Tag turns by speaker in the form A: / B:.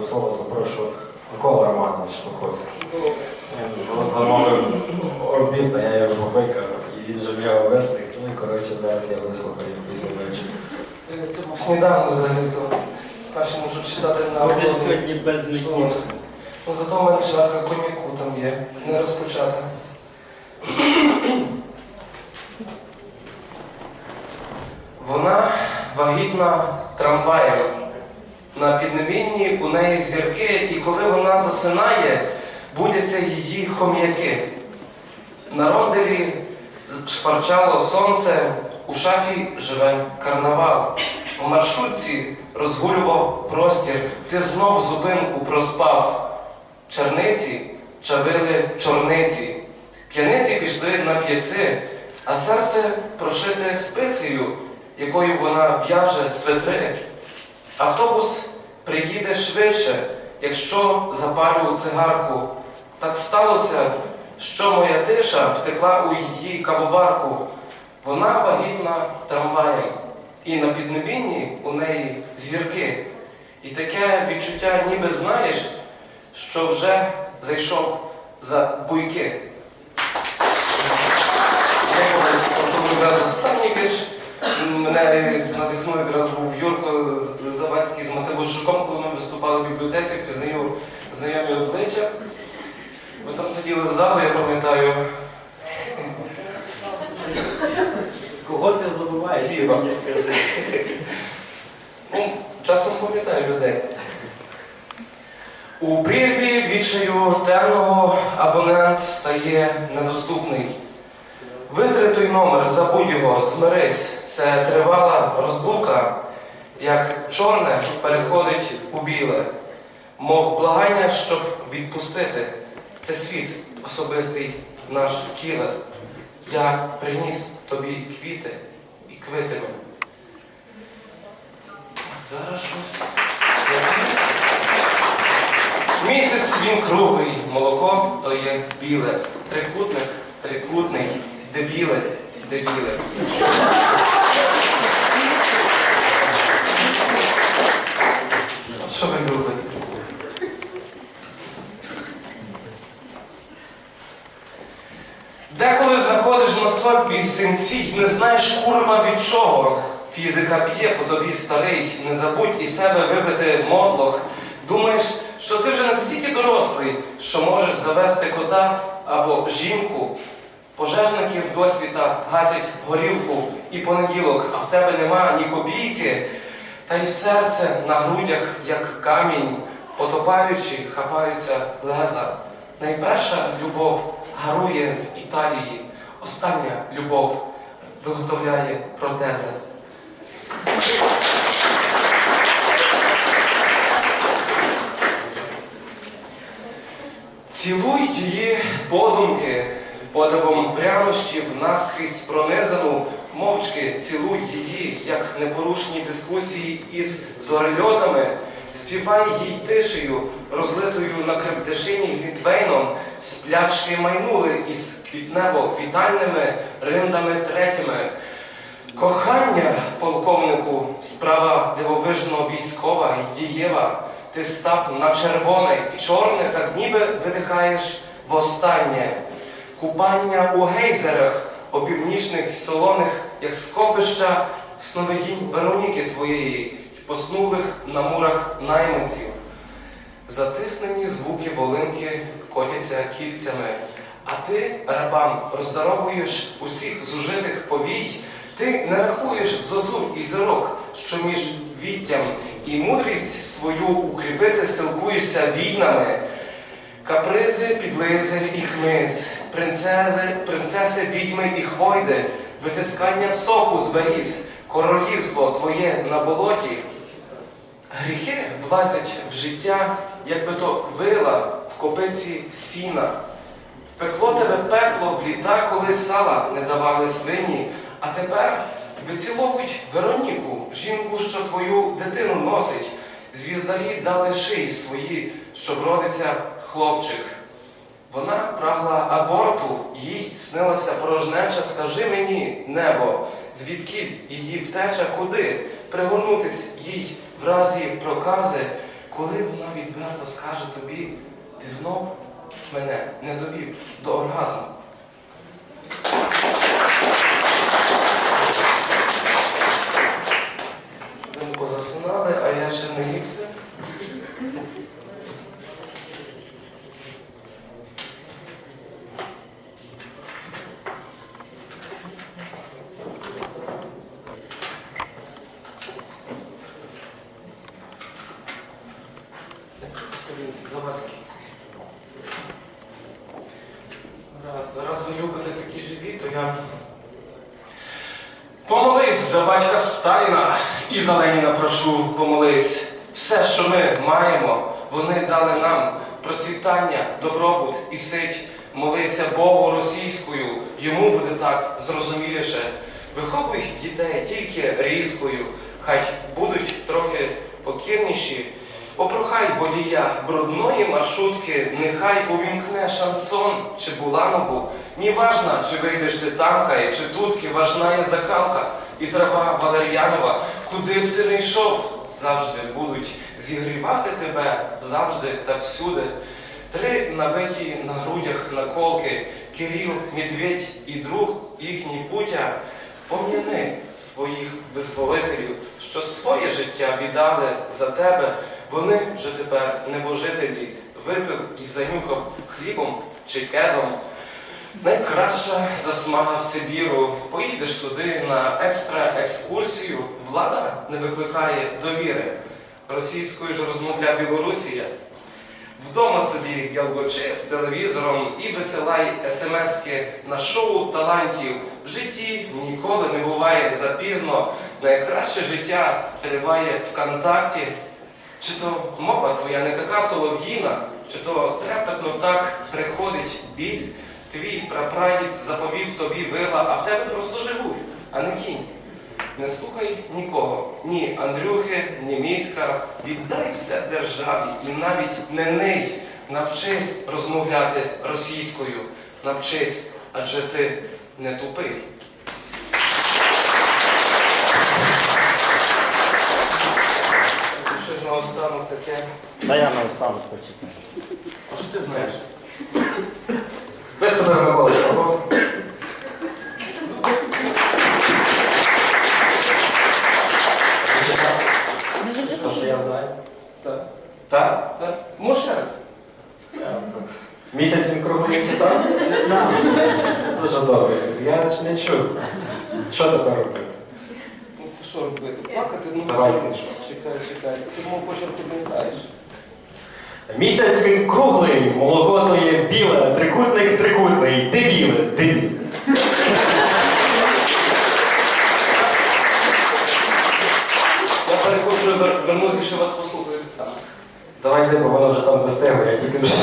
A: до слова запрошую Микола Романович. Він замовив орбіт, а я його покликав, і він же м'яв вести. Ну і коротше, зараз я вислухаю після вечора.
B: Це сніданок взагалі то. Перше можу читати на
C: Буде
B: роботу.
C: сьогодні без них.
B: Ну зато в мене чарка коньяку там є, не розпочата. Вона вагітна трамваєм. На піднебінні у неї зірки, і коли вона засинає, будяться її хом'яки. На ронделі шпарчало сонце, у шафі живе карнавал. У маршрутці розгулював простір, ти знов зупинку проспав. Черниці чавили чорниці, п'яниці пішли на п'яци, а серце прошите спицею, якою вона в'яже светри. Автобус приїде швидше, якщо запалю цигарку. Так сталося, що моя тиша втекла у її кавоварку. Вона вагітна трамваєм, і на піднебінні у неї зірки. І таке відчуття, ніби знаєш, що вже зайшов за буйки. Я колись останній вірш. Мене надихнув якраз був Юрко Завадський з Мативошуком, коли ми виступали в бібліотеці, пізнаю знайомі обличчя. Ви там сиділи ззаду, я пам'ятаю.
C: Кого ти забуваєш?
B: Співа. Ну, часом пам'ятаю людей. У прірві відчаю темного абонент стає недоступний. Витри той номер, забудь його, змирись. Це тривала розлука, як чорне переходить у біле, мов благання, щоб відпустити. Це світ особистий наш кілер. Я приніс тобі квіти і квитиме. Зараз щось. Місяць він круглий, молоко то є біле. Трикутник, трикутний, дебіле. От Що ви любите? Деколи знаходиш на собі синці, не знаєш курва від чого. Фізика б'є по тобі старий, не забудь із себе вибити мотлох. Думаєш, що ти вже настільки дорослий, що можеш завести кота або жінку. Пожежники в досвіта гасять горілку і понеділок, а в тебе нема ні копійки, та й серце на грудях, як камінь, потопаючи, хапаються леза. Найперша любов гарує в Італії, остання любов виготовляє протези. Цілуй її подумки, подивом прянощів наскрізь пронизану, мовчки цілуй її, як непорушні дискусії із зорельотами, співай їй тишею, розлитою на крептишині глітвейном, з пляшки майнули із квітнево-вітальними риндами третіми. Кохання, полковнику, справа дивовижно військова й дієва. Ти став на червоне і чорне, так ніби видихаєш востаннє. Купання у гейзерах, опівнічних солоних, як скопища сновидінь Вероніки твоєї, поснулих на мурах найманців. Затиснені звуки волинки котяться кільцями, а ти, рабам, роздаровуєш усіх зужитих повій, ти не рахуєш зозуль і зірок, що між віттям і мудрість свою укріпити силкуєшся війнами. Капризи, підлизи і хмиз, принцези, принцеси, відьми і хвойди, витискання соку з беріз, королівство твоє на болоті. Гріхи влазять в життя, якби то вила в копиці сіна. Пекло тебе пекло в літа, коли сала не давали свині, а тепер виціловують Вероніку, жінку, що твою дитину носить. Звіздарі дали шиї свої, щоб родиться хлопчик. Вона прагла аборту, їй снилася порожнеча, скажи мені, небо, звідки її втеча, куди пригорнутись їй в разі прокази, коли вона відверто скаже тобі, ти знов мене не довів до оргазму. Ви позасинали, а я ще не ївся. Завадський. Раз, раз ви любите такі живі, то я. Помолись за батька Сталіна і за Леніна прошу, помолись. Все, що ми маємо, вони дали нам процвітання, добробут і сить. Молися Богу російською, йому буде так зрозуміліше. Виховуй дітей тільки різкою, хай будуть трохи покірніші. Попрохай водія брудної маршрутки, нехай увімкне шансон чи буланову. Ні важна, чи вийдеш ти танкає, чи тутки важна є закалка і трава валер'янова. Куди б ти не йшов, завжди будуть зігрівати тебе, завжди та всюди. Три набиті на грудях наколки, Кирил, Медведь і друг їхній путя. Пом'яни своїх визволителів, що своє життя віддали за тебе. Вони вже тепер небожителі, випив і занюхав хлібом чи кедом. Найкраща засмага в Сибіру. Поїдеш туди на екстра екскурсію. Влада не викликає довіри. Російською ж розмовляє Білорусія. Вдома собі гелгочи з телевізором і висилай смски на шоу талантів. В житті ніколи не буває запізно. Найкраще життя триває ВКонтакті. Чи то мова твоя не така солов'їна, чи то трепетно так приходить біль. Твій прапрадід заповів тобі вила, а в тебе просто живуть, а не кінь. Не слухай нікого, ні Андрюхи, ні міська. Віддай все державі і навіть не ней. Навчись розмовляти російською. Навчись, адже ти не тупий. Щось наостанок таке.
C: Та я остану почекаю.
B: А що ти знаєш?
A: Виступив Микола Шпаковський. Що ж я знаю?
B: Так.
A: Так?
B: Так. Може ще раз.
A: Місяць він круглий читав? Дуже добре. Я не чув. Що тепер робити?
B: Ну ти що робити? Плакати? Ну
A: Давай
B: чекай, чекай. Ти мов почерку не знаєш.
A: Місяць він круглий, молоко то є біле, трикутник трикутний, дебіле, дебіле.
B: Я перепрошую, вер- вернусь і ще вас послухаю само.
A: Давайте, бо воно вже там застигло, я тільки вже